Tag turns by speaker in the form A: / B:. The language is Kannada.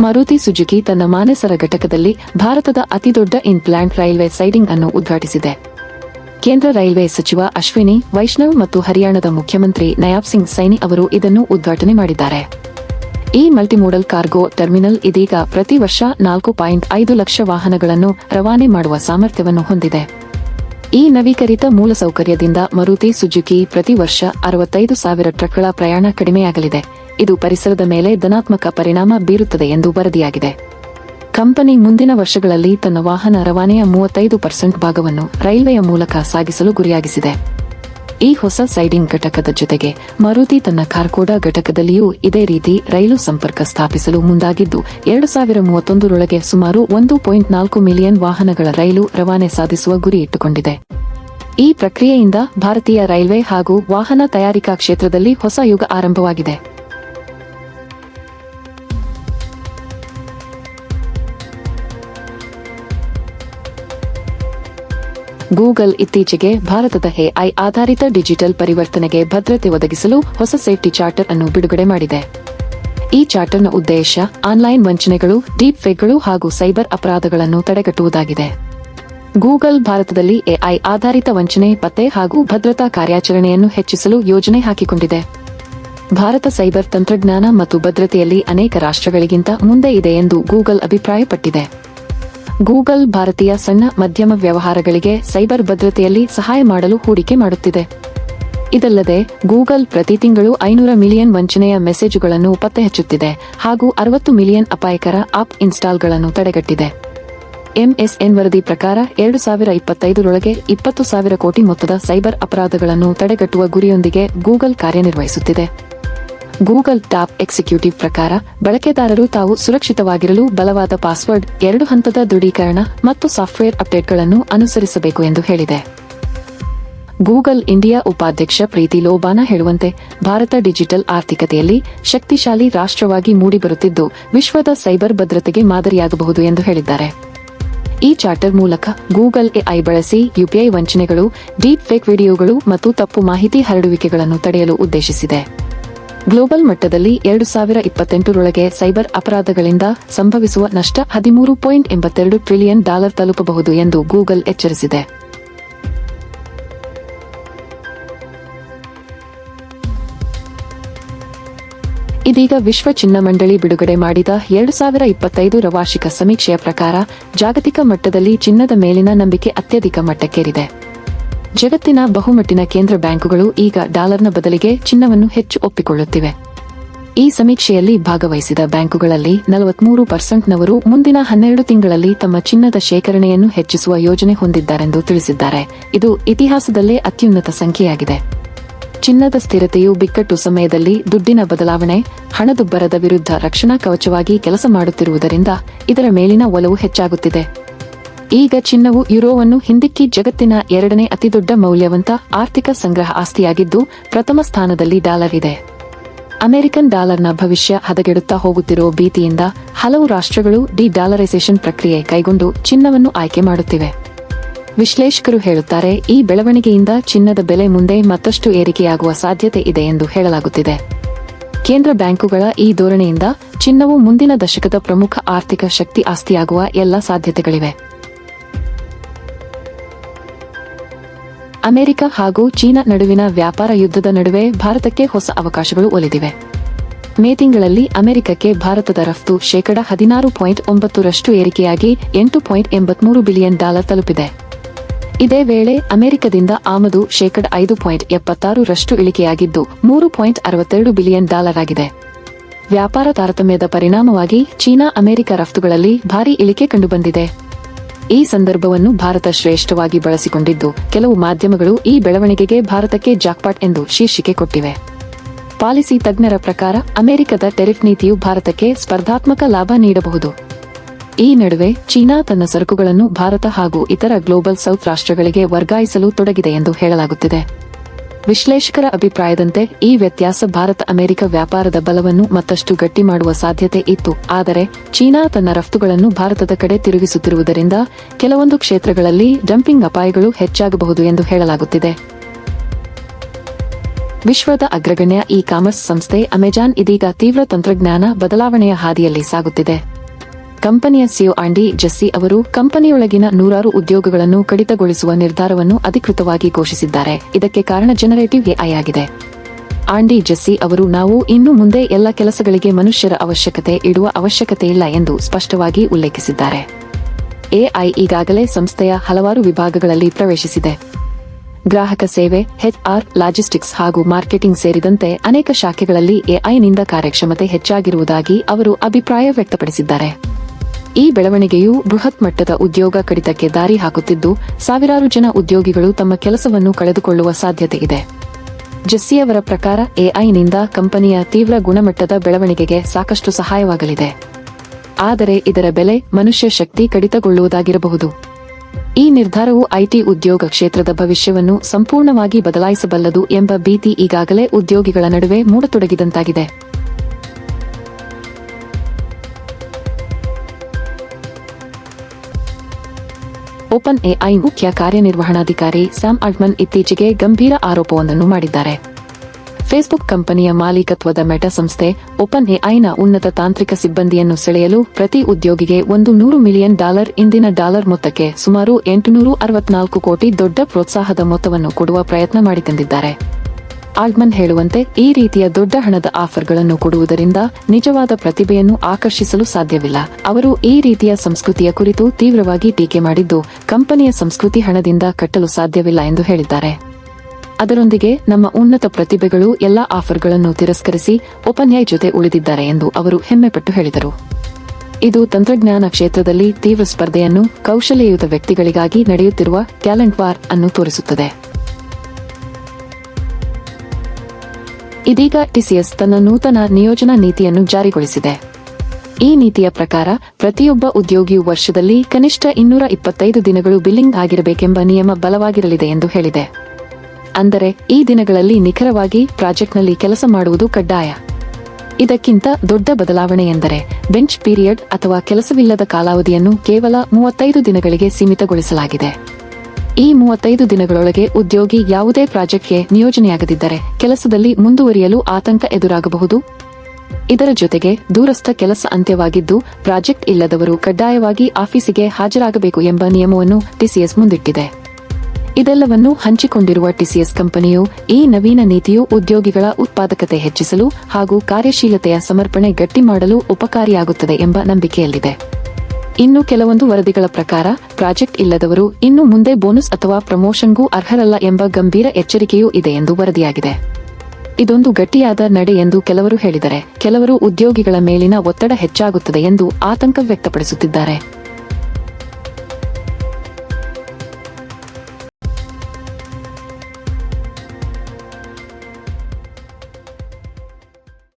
A: ಮಾರುತಿ ಸುಜುಕಿ ತನ್ನ ಮಾನಸರ ಘಟಕದಲ್ಲಿ ಭಾರತದ ಅತಿದೊಡ್ಡ ಇನ್ಪ್ಲಾಂಟ್ ರೈಲ್ವೆ ಸೈಡಿಂಗ್ ಅನ್ನು ಉದ್ಘಾಟಿಸಿದೆ. ಕೇಂದ್ರ ರೈಲ್ವೆ ಸಚಿವ ಅಶ್ವಿನಿ, ವೈಷ್ಣವ್ ಮತ್ತು ಹರಿಯಾಣದ ಮುಖ್ಯಮಂತ್ರಿ ನಯಾಬ್ ಸಿಂಗ್ ಸೈನಿ ಅವರು ಇದನ್ನು ಉದ್ಘಾಟನೆ ಮಾಡಿದ್ದಾರೆ. ಈ ಮಲ್ಟಿಮೋಡಲ್ ಕಾರ್ಗೋ ಟರ್ಮಿನಲ್ ಇದೀಗ ಪ್ರತಿ ವರ್ಷ ನಾಲ್ಕು ಪಾಯಿಂಟ್ ಐದು ಲಕ್ಷ ವಾಹನಗಳನ್ನು ರವಾನೆ ಮಾಡುವ ಸಾಮರ್ಥ್ಯವನ್ನು ಹೊಂದಿದೆ. ಈ ನವೀಕರಿತ ಮೂಲಸೌಕರ್ಯದಿಂದ ಮರುತಿ ಸುಜುಕಿ ಪ್ರತಿ ವರ್ಷ ಅರವತ್ತೈದು ಸಾವಿರ ಟ್ರಕ್ಗಳ ಪ್ರಯಾಣ ಕಡಿಮೆಯಾಗಲಿದೆ. ಇದು ಪರಿಸರದ ಮೇಲೆ ಧನಾತ್ಮಕ ಪರಿಣಾಮ ಬೀರುತ್ತದೆ ಎಂದು ವರದಿಯಾಗಿದೆ. ಕಂಪನಿ ಮುಂದಿನ ವರ್ಷಗಳಲ್ಲಿ ತನ್ನ ವಾಹನ ರವಾನೆಯ ಮೂವತ್ತೈದು ಪರ್ಸೆಂಟ್ ಭಾಗವನ್ನು ರೈಲ್ವೆಯ ಮೂಲಕ ಸಾಗಿಸಲು ಗುರಿಯಾಗಿಸಿದೆ. ಈ ಹೊಸ ಸೈಡಿಂಗ್ ಘಟಕದ ಜೊತೆಗೆ ಮಾರುತಿ ತನ್ನ ಕಾರ್ಕೋಡ ಘಟಕದಲ್ಲಿಯೂ ಇದೇ ರೀತಿ ರೈಲು ಸಂಪರ್ಕ ಸ್ಥಾಪಿಸಲು ಮುಂದಾಗಿದ್ದು, ಎರಡು ಸಾವಿರ ಮೂವತ್ತೊಂದರೊಳಗೆ ಸುಮಾರು ಒಂದು ಪಾಯಿಂಟ್ ನಾಲ್ಕು ಮಿಲಿಯನ್ ವಾಹನಗಳ ರೈಲು ರವಾನೆ ಸಾಧಿಸುವ ಗುರಿ ಇಟ್ಟುಕೊಂಡಿದೆ. ಈ ಪ್ರಕ್ರಿಯೆಯಿಂದ ಭಾರತೀಯ ರೈಲ್ವೆ ಹಾಗೂ ವಾಹನ ತಯಾರಿಕಾ ಕ್ಷೇತ್ರದಲ್ಲಿ ಹೊಸ ಯುಗ ಆರಂಭವಾಗಿದೆ. ಗೂಗಲ್ ಇತ್ತೀಚೆಗೆ ಭಾರತದ ಎಐ ಆಧಾರಿತ ಡಿಜಿಟಲ್ ಪರಿವರ್ತನೆಗೆ ಭದ್ರತೆ ಒದಗಿಸಲು ಹೊಸ ಸೇಫ್ಟಿ ಚಾರ್ಟರ್ ಅನ್ನು ಬಿಡುಗಡೆ ಮಾಡಿದೆ. ಈ ಚಾರ್ಟರ್ನ ಉದ್ದೇಶ ಆನ್ಲೈನ್ ವಂಚನೆಗಳು ಡೀಪ್ ಫೇಕ್ಗಳು ಹಾಗೂ ಸೈಬರ್ ಅಪರಾಧಗಳನ್ನು ತಡೆಗಟ್ಟುವುದಾಗಿದೆ. ಗೂಗಲ್ ಭಾರತದಲ್ಲಿ ಎಐ ಆಧಾರಿತ ವಂಚನೆ, ಪತ್ತೆ ಹಾಗೂ ಭದ್ರತಾ ಕಾರ್ಯಾಚರಣೆಯನ್ನು ಹೆಚ್ಚಿಸಲು ಯೋಜನೆ ಹಾಕಿಕೊಂಡಿದೆ. ಭಾರತ ಸೈಬರ್ ತಂತ್ರಜ್ಞಾನ ಮತ್ತು ಭದ್ರತೆಯಲ್ಲಿ ಅನೇಕ ರಾಷ್ಟ್ರಗಳಿಗಿಂತ ಮುಂದೆ ಇದೆ ಎಂದು ಗೂಗಲ್ ಅಭಿಪ್ರಾಯಪಟ್ಟಿದೆ. ಗೂಗಲ್ ಭಾರತೀಯ ಸಣ್ಣ, ಮಧ್ಯಮ ವ್ಯವಹಾರಗಳಿಗೆ ಸೈಬರ್ ಭದ್ರತೆಯಲ್ಲಿ ಸಹಾಯ ಮಾಡಲು ಹೂಡಿಕೆ ಮಾಡುತ್ತಿದೆ. ಇದಲ್ಲದೆ, ಗೂಗಲ್ ಪ್ರತಿ ತಿಂಗಳು ಐನೂರ ಮಿಲಿಯನ್ ವಂಚನೆಯ ಮೆಸೇಜುಗಳನ್ನು ಪತ್ತೆಹಚ್ಚುತ್ತಿದೆ ಹಾಗೂ ಅರವತ್ತು ಮಿಲಿಯನ್ ಅಪಾಯಕರ ಆಪ್ ಇನ್ಸ್ಟಾಲ್ಗಳನ್ನು ತಡೆಗಟ್ಟಿದೆ. ಎಂಎಸ್ಎನ್ ವರದಿ ಪ್ರಕಾರ ಎರಡು ಸಾವಿರ ಇಪ್ಪತ್ತೈದರೊಳಗೆ ಇಪ್ಪತ್ತು ಸಾವಿರ ಕೋಟಿ ಮೊತ್ತದ ಸೈಬರ್ ಅಪರಾಧಗಳನ್ನು ತಡೆಗಟ್ಟುವ ಗುರಿಯೊಂದಿಗೆ ಗೂಗಲ್ ಕಾರ್ಯನಿರ್ವಹಿಸುತ್ತಿದೆ. ಗೂಗಲ್ ಟಾಪ್ ಎಕ್ಸಿಕ್ಯೂಟಿವ್ ಪ್ರಕಾರ ಬಳಕೆದಾರರು ತಾವು ಸುರಕ್ಷಿತವಾಗಿರಲು ಬಲವಾದ ಪಾಸ್ವರ್ಡ್, ಎರಡು ಹಂತದ ದೃಢೀಕರಣ ಮತ್ತು ಸಾಫ್ಟ್ವೇರ್ ಅಪ್ಡೇಟ್ಗಳನ್ನು ಅನುಸರಿಸಬೇಕು ಎಂದು ಹೇಳಿದೆ. ಗೂಗಲ್ ಇಂಡಿಯಾ ಉಪಾಧ್ಯಕ್ಷ ಪ್ರೀತಿ ಲೋಬಾನ ಹೇಳುವಂತೆ, ಭಾರತ ಡಿಜಿಟಲ್ ಆರ್ಥಿಕತೆಯಲ್ಲಿ ಶಕ್ತಿಶಾಲಿ ರಾಷ್ಟ್ರವಾಗಿ ಮೂಡಿಬರುತ್ತಿದ್ದು, ವಿಶ್ವದ ಸೈಬರ್ ಭದ್ರತೆಗೆ ಮಾದರಿಯಾಗಬಹುದು ಎಂದು ಹೇಳಿದ್ದಾರೆ. ಈ ಚಾರ್ಟರ್ ಮೂಲಕ ಗೂಗಲ್ ಎಐ ಬಳಸಿ ಯುಪಿಐ ವಂಚನೆಗಳು, ಡೀಪ್ ಫೇಕ್ ವಿಡಿಯೋಗಳು ಮತ್ತು ತಪ್ಪು ಮಾಹಿತಿ ಹರಡುವಿಕೆಗಳನ್ನು ತಡೆಯಲು ಉದ್ದೇಶಿಸಿದೆ. ಗ್ಲೋಬಲ್ ಮಟ್ಟದಲ್ಲಿ ಎರಡು ಸಾವಿರ ಇಪ್ಪತ್ತೆಂಟರೊಳಗೆ ಸೈಬರ್ ಅಪರಾಧಗಳಿಂದ ಸಂಭವಿಸುವ ನಷ್ಟ ಹದಿಮೂರು ಪಾಯಿಂಟ್ ಎಂಬತ್ತೆರಡು ಟ್ರಿಲಿಯನ್ ಡಾಲರ್ ತಲುಪಬಹುದು ಎಂದು ಗೂಗಲ್ ಎಚ್ಚರಿಸಿದೆ. ಇದೀಗ ವಿಶ್ವ ಚಿನ್ನ ಮಂಡಳಿ ಬಿಡುಗಡೆ ಮಾಡಿದ ಎರಡು ಸಾವಿರ ಇಪ್ಪತ್ತೈದರ ವಾರ್ಷಿಕ ಸಮೀಕ್ಷೆಯ ಪ್ರಕಾರ ಜಾಗತಿಕ ಮಟ್ಟದಲ್ಲಿ ಚಿನ್ನದ ಮೇಲಿನ ನಂಬಿಕೆ ಅತ್ಯಧಿಕ ಮಟ್ಟಕ್ಕೇರಿದೆ. ಜಗತ್ತಿನ ಬಹುಮಟ್ಟಿನ ಕೇಂದ್ರ ಬ್ಯಾಂಕುಗಳು ಈಗ ಡಾಲರ್ನ ಬದಲಿಗೆ ಚಿನ್ನವನ್ನು ಹೆಚ್ಚು ಒಪ್ಪಿಕೊಳ್ಳುತ್ತಿವೆ. ಈ ಸಮೀಕ್ಷೆಯಲ್ಲಿ ಭಾಗವಹಿಸಿದ ಬ್ಯಾಂಕುಗಳಲ್ಲಿ ನಲವತ್ಮೂರು ಪರ್ಸೆಂಟ್ನವರು ಮುಂದಿನ ಹನ್ನೆರಡು ತಿಂಗಳಲ್ಲಿ ತಮ್ಮ ಚಿನ್ನದ ಶೇಖರಣೆಯನ್ನು ಹೆಚ್ಚಿಸುವ ಯೋಜನೆ ಹೊಂದಿದ್ದಾರೆಂದು ತಿಳಿಸಿದ್ದಾರೆ. ಇದು ಇತಿಹಾಸದಲ್ಲೇ ಅತ್ಯುನ್ನತ ಸಂಖ್ಯೆಯಾಗಿದೆ. ಚಿನ್ನದ ಸ್ಥಿರತೆಯು ಬಿಕ್ಕಟ್ಟು ಸಮಯದಲ್ಲಿ ದುಡ್ಡಿನ ಬದಲಾವಣೆ, ಹಣದುಬ್ಬರದ ವಿರುದ್ಧ ರಕ್ಷಣಾ ಕವಚವಾಗಿ ಕೆಲಸ ಮಾಡುತ್ತಿರುವುದರಿಂದ ಇದರ ಮೇಲಿನ ಒಲವು ಹೆಚ್ಚಾಗುತ್ತಿದೆ. ಈಗ ಚಿನ್ನವು ಯುರೋವನ್ನು ಹಿಂದಿಕ್ಕಿ ಜಗತ್ತಿನ ಎರಡನೇ ಅತಿದೊಡ್ಡ ಮೌಲ್ಯವಂತ ಆರ್ಥಿಕ ಸಂಗ್ರಹ ಆಸ್ತಿಯಾಗಿದ್ದು ಪ್ರಥಮ ಸ್ಥಾನದಲ್ಲಿ ಡಾಲರ್ ಇದೆ ಅಮೆರಿಕನ್ ಡಾಲರ್ನ ಭವಿಷ್ಯ ಹದಗೆಡುತ್ತಾ ಹೋಗುತ್ತಿರುವ ಭೀತಿಯಿಂದ ಹಲವು ರಾಷ್ಟ್ರಗಳು ಡಿ ಡಾಲರೈಸೇಷನ್ ಪ್ರಕ್ರಿಯೆ ಕೈಗೊಂಡು ಚಿನ್ನವನ್ನು ಆಯ್ಕೆ ಮಾಡುತ್ತಿವೆ. ವಿಶ್ಲೇಷಕರು ಹೇಳುತ್ತಾರೆ, ಈ ಬೆಳವಣಿಗೆಯಿಂದ ಚಿನ್ನದ ಬೆಲೆ ಮುಂದೆ ಮತ್ತಷ್ಟು ಏರಿಕೆಯಾಗುವ ಸಾಧ್ಯತೆ ಇದೆ ಎಂದು ಹೇಳಲಾಗುತ್ತಿದೆ. ಕೇಂದ್ರ ಬ್ಯಾಂಕುಗಳ ಈ ಧೋರಣೆಯಿಂದ ಚಿನ್ನವು ಮುಂದಿನ ದಶಕದ ಪ್ರಮುಖ ಆರ್ಥಿಕ ಶಕ್ತಿ ಆಸ್ತಿಯಾಗುವ ಎಲ್ಲ ಸಾಧ್ಯತೆಗಳಿವೆ. ಅಮೆರಿಕ ಹಾಗೂ ಚೀನಾ ನಡುವಿನ ವ್ಯಾಪಾರ ಯುದ್ಧದ ನಡುವೆ ಭಾರತಕ್ಕೆ ಹೊಸ ಅವಕಾಶಗಳು ಒಲಿದಿವೆ. ಮೇ ತಿಂಗಳಲ್ಲಿ ಅಮೆರಿಕಕ್ಕೆ ಭಾರತದ ರಫ್ತು ಶೇಕಡ ಹದಿನಾರು ಪಾಯಿಂಟ್ ಒಂಬತ್ತರಷ್ಟು ಏರಿಕೆಯಾಗಿ ಎಂಟು ಪಾಯಿಂಟ್ ಎಂಬತ್ಮೂರು ಬಿಲಿಯನ್ ಡಾಲರ್ ತಲುಪಿದೆ. ಇದೇ ವೇಳೆ ಅಮೆರಿಕದಿಂದ ಆಮದು ಶೇಕಡ ಐದು ಪಾಯಿಂಟ್ ಎಪ್ಪತ್ತಾರರಷ್ಟು ಇಳಿಕೆಯಾಗಿದ್ದು ಮೂರು ಪಾಯಿಂಟ್ ಅರವತ್ತೆರಡು ಬಿಲಿಯನ್ ಡಾಲರ್ ಆಗಿದೆ. ವ್ಯಾಪಾರ ತಾರತಮ್ಯದ ಪರಿಣಾಮವಾಗಿ ಚೀನಾ ಅಮೆರಿಕ ರಫ್ತುಗಳಲ್ಲಿ ಭಾರೀ ಇಳಿಕೆ ಕಂಡುಬಂದಿದೆ. ಈ ಸಂದರ್ಭವನ್ನು ಭಾರತ ಶ್ರೇಷ್ಠವಾಗಿ ಬಳಸಿಕೊಂಡಿದ್ದು, ಕೆಲವು ಮಾಧ್ಯಮಗಳು ಈ ಬೆಳವಣಿಗೆಗೆ ಭಾರತಕ್ಕೆ ಜಾಕ್ಪಾಟ್ ಎಂದು ಶೀರ್ಷಿಕೆ ಕೊಟ್ಟಿವೆ. ಪಾಲಿಸಿ ತಜ್ಞರ ಪ್ರಕಾರ, ಅಮೆರಿಕದ ಟೆರಿಫ್ ನೀತಿಯು ಭಾರತಕ್ಕೆ ಸ್ಪರ್ಧಾತ್ಮಕ ಲಾಭ ನೀಡಬಹುದು. ಈ ನಡುವೆ, ಚೀನಾ ತನ್ನ ಸರಕುಗಳನ್ನು ಭಾರತ ಹಾಗೂ ಇತರ ಗ್ಲೋಬಲ್ ಸೌತ್ ರಾಷ್ಟ್ರಗಳಿಗೆ ವರ್ಗಾಯಿಸಲು ತೊಡಗಿದೆ ಎಂದು ಹೇಳಲಾಗುತ್ತಿದೆ. ವಿಶ್ಲೇಷಕರ ಅಭಿಪ್ರಾಯದಂತೆ ಈ ವ್ಯತ್ಯಾಸ ಭಾರತ ಅಮೆರಿಕ ವ್ಯಾಪಾರದ ಬಲವನ್ನು ಮತ್ತಷ್ಟು ಗಟ್ಟಿ ಮಾಡುವ ಸಾಧ್ಯತೆ ಇತ್ತು. ಆದರೆ ಚೀನಾ ತನ್ನ ರಫ್ತುಗಳನ್ನು ಭಾರತದ ಕಡೆ ತಿರುಗಿಸುತ್ತಿರುವುದರಿಂದ ಕೆಲವೊಂದು ಕ್ಷೇತ್ರಗಳಲ್ಲಿ ಡಂಪಿಂಗ್ ಅಪಾಯಗಳು ಹೆಚ್ಚಾಗಬಹುದು ಎಂದು ಹೇಳಲಾಗುತ್ತಿದೆ. ವಿಶ್ವದ ಅಗ್ರಗಣ್ಯ ಇ ಕಾಮರ್ಸ್ ಸಂಸ್ಥೆ ಅಮೆಜಾನ್ ಇದೀಗ ತೀವ್ರ ತಂತ್ರಜ್ಞಾನ ಬದಲಾವಣೆಯ ಹಾದಿಯಲ್ಲಿ ಸಾಗುತ್ತಿದೆ. ಕಂಪನಿಯ ಸಿಒ ಆಂಡಿ ಜಸ್ಸಿ ಅವರು ಕಂಪನಿಯೊಳಗಿನ ನೂರಾರು ಉದ್ಯೋಗಗಳನ್ನು ಕಡಿತಗೊಳಿಸುವ ನಿರ್ಧಾರವನ್ನು ಅಧಿಕೃತವಾಗಿ ಘೋಷಿಸಿದ್ದಾರೆ. ಇದಕ್ಕೆ ಕಾರಣ ಜನರೇಟಿವ್ ಎಐ ಆಗಿದೆ. ಆಂಡಿ ಜೆಸ್ಸಿ ಅವರು, ನಾವು ಇನ್ನು ಮುಂದೆ ಎಲ್ಲ ಕೆಲಸಗಳಿಗೆ ಮನುಷ್ಯರ ಅವಶ್ಯಕತೆ ಇಡುವ ಅವಶ್ಯಕತೆ ಇಲ್ಲ ಎಂದು ಸ್ಪಷ್ಟವಾಗಿ ಉಲ್ಲೇಖಿಸಿದ್ದಾರೆ. ಎಐ ಈಗಾಗಲೇ ಸಂಸ್ಥೆಯ ಹಲವಾರು ವಿಭಾಗಗಳಲ್ಲಿ ಪ್ರವೇಶಿಸಿದೆ. ಗ್ರಾಹಕ ಸೇವೆ ಹೆಚ್ಆರ್ ಲಾಜಿಸ್ಟಿಕ್ಸ್ ಹಾಗೂ ಮಾರ್ಕೆಟಿಂಗ್ ಸೇರಿದಂತೆ ಅನೇಕ ಶಾಖೆಗಳಲ್ಲಿ ಎಐನಿಂದ ಕಾರ್ಯಕ್ಷಮತೆ ಹೆಚ್ಚಾಗಿರುವುದಾಗಿ ಅವರು ಅಭಿಪ್ರಾಯ ವ್ಯಕ್ತಪಡಿಸಿದ್ದಾರೆ. ಈ ಬೆಳವಣಿಗೆಯು ಬೃಹತ್ ಮಟ್ಟದ ಉದ್ಯೋಗ ಕಡಿತಕ್ಕೆ ದಾರಿ ಹಾಕುತ್ತಿದ್ದು, ಸಾವಿರಾರು ಜನ ಉದ್ಯೋಗಿಗಳು ತಮ್ಮ ಕೆಲಸವನ್ನು ಕಳೆದುಕೊಳ್ಳುವ ಸಾಧ್ಯತೆ ಇದೆ. ಜೆಸ್ಸಿಯವರ ಪ್ರಕಾರ ಎಐನಿಂದ ಕಂಪನಿಯ ತೀವ್ರ ಗುಣಮಟ್ಟದ ಬೆಳವಣಿಗೆಗೆ ಸಾಕಷ್ಟು ಸಹಾಯವಾಗಲಿದೆ. ಆದರೆ ಇದರ ಬೆಲೆ ಮನುಷ್ಯ ಶಕ್ತಿ ಕಡಿತಗೊಳ್ಳುವುದಾಗಿರಬಹುದು. ಈ ನಿರ್ಧಾರವು ಐಟಿ ಉದ್ಯೋಗ ಕ್ಷೇತ್ರದ ಭವಿಷ್ಯವನ್ನು ಸಂಪೂರ್ಣವಾಗಿ ಬದಲಾಯಿಸಬಲ್ಲದು ಎಂಬ ಭೀತಿ ಈಗಾಗಲೇ ಉದ್ಯೋಗಿಗಳ ನಡುವೆ ಮೂಡತೊಡಗಿದಂತಾಗಿದೆ. ಓಪನ್ ಎಐ ಮುಖ್ಯ ಕಾರ್ಯನಿರ್ವಹಣಾಧಿಕಾರಿ ಸ್ಯಾಮ್ ಅಲ್ಟ್ಮನ್ ಇತ್ತೀಚೆಗೆ ಗಂಭೀರ ಆರೋಪವೊಂದನ್ನು ಮಾಡಿದ್ದಾರೆ. ಫೇಸ್ಬುಕ್ ಕಂಪನಿಯ ಮಾಲೀಕತ್ವದ ಮೆಟಾ ಸಂಸ್ಥೆ ಓಪನ್ ಎಐನ ಉನ್ನತ ತಾಂತ್ರಿಕ ಸಿಬ್ಬಂದಿಯನ್ನು ಸೆಳೆಯಲು ಪ್ರತಿ ಉದ್ಯೋಗಿಗೆ ಒಂದು ನೂರು ಮಿಲಿಯನ್ ಡಾಲರ್ ಇಂದಿನ ಡಾಲರ್ ಮೊತ್ತಕ್ಕೆ ಸುಮಾರು ಎಂಟುನೂರು ಅರವತ್ನಾಲ್ಕು ಕೋಟಿ ದೊಡ್ಡ ಪ್ರೋತ್ಸಾಹದ ಮೊತ್ತವನ್ನು ಕೊಡುವ ಪ್ರಯತ್ನ ಮಾಡಿತಂದಿದ್ದಾರೆ ಆಲ್ಟ್ಮನ್ ಹೇಳುವಂತೆ, ಈ ರೀತಿಯ ದೊಡ್ಡ ಹಣದ ಆಫರ್ಗಳನ್ನು ಕೊಡುವುದರಿಂದ ನಿಜವಾದ ಪ್ರತಿಭೆಯನ್ನು ಆಕರ್ಷಿಸಲು ಸಾಧ್ಯವಿಲ್ಲ. ಅವರು ಈ ರೀತಿಯ ಸಂಸ್ಕೃತಿಯ ಕುರಿತು ತೀವ್ರವಾಗಿ ಟೀಕೆ ಮಾಡಿದ್ದು, ಕಂಪನಿಯ ಸಂಸ್ಕೃತಿ ಹಣದಿಂದ ಕಟ್ಟಲು ಸಾಧ್ಯವಿಲ್ಲ ಎಂದು ಹೇಳಿದ್ದಾರೆ. ಅದರೊಂದಿಗೆ, ನಮ್ಮ ಉನ್ನತ ಪ್ರತಿಭೆಗಳು ಎಲ್ಲಾ ಆಫರ್ಗಳನ್ನು ತಿರಸ್ಕರಿಸಿ ಒಪನ್ಯಾಯ್ ಜೊತೆ ಉಳಿದಿದ್ದಾರೆ ಎಂದು ಅವರು ಹೆಮ್ಮೆಪಟ್ಟು ಹೇಳಿದರು. ಇದು ತಂತ್ರಜ್ಞಾನ ಕ್ಷೇತ್ರದಲ್ಲಿ ತೀವ್ರ ಸ್ಪರ್ಧೆಯನ್ನು ಕೌಶಲ್ಯಯುತ ವ್ಯಕ್ತಿಗಳಿಗಾಗಿ ನಡೆಯುತ್ತಿರುವ ಟ್ಯಾಲೆಂಟ್ ವಾರ್ ಅನ್ನು ತೋರಿಸುತ್ತದೆ. ಇದೀಗ ಟಿಸಿಎಸ್ ತನ್ನ ನೂತನ ನಿಯೋಜನಾ ನೀತಿಯನ್ನು ಜಾರಿಗೊಳಿಸಿದೆ. ಈ ನೀತಿಯ ಪ್ರಕಾರ ಪ್ರತಿಯೊಬ್ಬ ಉದ್ಯೋಗಿಯು ವರ್ಷದಲ್ಲಿ ಕನಿಷ್ಠ ಇನ್ನೂರ ಇಪ್ಪತ್ತೈದು ದಿನಗಳು ಬಿಲ್ಲಿಂಗ್ ಆಗಿರಬೇಕೆಂಬ ನಿಯಮ ಬಲವಾಗಿರಲಿದೆ ಎಂದು ಹೇಳಿದೆ. ಅಂದರೆ ಈ ದಿನಗಳಲ್ಲಿ ನಿಖರವಾಗಿ ಪ್ರಾಜೆಕ್ಟ್ನಲ್ಲಿ ಕೆಲಸ ಮಾಡುವುದು ಕಡ್ಡಾಯ. ಇದಕ್ಕಿಂತ ದೊಡ್ಡ ಬದಲಾವಣೆ ಎಂದರೆ ಬೆಂಚ್ ಪೀರಿಯಡ್ ಅಥವಾ ಕೆಲಸವಿಲ್ಲದ ಕಾಲಾವಧಿಯನ್ನು ಕೇವಲ ಮೂವತ್ತೈದು ದಿನಗಳಿಗೆ ಸೀಮಿತಗೊಳಿಸಲಾಗಿದೆ. ಈ ಮೂವತ್ತೈದು ದಿನಗಳೊಳಗೆ ಉದ್ಯೋಗಿ ಯಾವುದೇ ಪ್ರಾಜೆಕ್ಟ್ಗೆ ನಿಯೋಜನೆಯಾಗದಿದ್ದರೆ ಕೆಲಸದಲ್ಲಿ ಮುಂದುವರಿಯಲು ಆತಂಕ ಎದುರಾಗಬಹುದು. ಇದರ ಜೊತೆಗೆ ದೂರಸ್ಥ ಕೆಲಸ ಅಂತ್ಯವಾಗಿದ್ದು ಪ್ರಾಜೆಕ್ಟ್ ಇಲ್ಲದವರು ಕಡ್ಡಾಯವಾಗಿ ಆಫೀಸಿಗೆ ಹಾಜರಾಗಬೇಕು ಎಂಬ ನಿಯಮವನ್ನು ಟಿಸಿಎಸ್ ಮುಂದಿಟ್ಟಿದೆ. ಇದೆಲ್ಲವನ್ನು ಹಂಚಿಕೊಂಡಿರುವ ಟಿಸಿಎಸ್ ಕಂಪನಿಯು ಈ ನವೀನ ನೀತಿಯು ಉದ್ಯೋಗಿಗಳ ಉತ್ಪಾದಕತೆ ಹೆಚ್ಚಿಸಲು ಹಾಗೂ ಕಾರ್ಯಶೀಲತೆಯ ಸಮರ್ಪಣೆ ಗಟ್ಟಿ ಮಾಡಲು ಉಪಕಾರಿಯಾಗುತ್ತದೆ ಎಂಬ ನಂಬಿಕೆಯಲ್ಲಿದೆ. ಇನ್ನು ಕೆಲವೊಂದು ವರದಿಗಳ ಪ್ರಕಾರ, ಪ್ರಾಜೆಕ್ಟ್ ಇಲ್ಲದವರು ಇನ್ನು ಮುಂದೆ ಬೋನಸ್ ಅಥವಾ ಪ್ರಮೋಷನ್ಗೂ ಅರ್ಹರಲ್ಲ ಎಂಬ ಗಂಭೀರ ಎಚ್ಚರಿಕೆಯೂ ಇದೆ ಎಂದು ವರದಿಯಾಗಿದೆ. ಇದೊಂದು ಗಟ್ಟಿಯಾದ ನಡೆ ಎಂದು ಕೆಲವರು ಹೇಳಿದರೆ, ಕೆಲವರು ಉದ್ಯೋಗಿಗಳ ಮೇಲಿನ ಒತ್ತಡ ಹೆಚ್ಚಾಗುತ್ತದೆ ಎಂದು ಆತಂಕ ವ್ಯಕ್ತಪಡಿಸುತ್ತಿದ್ದಾರೆ.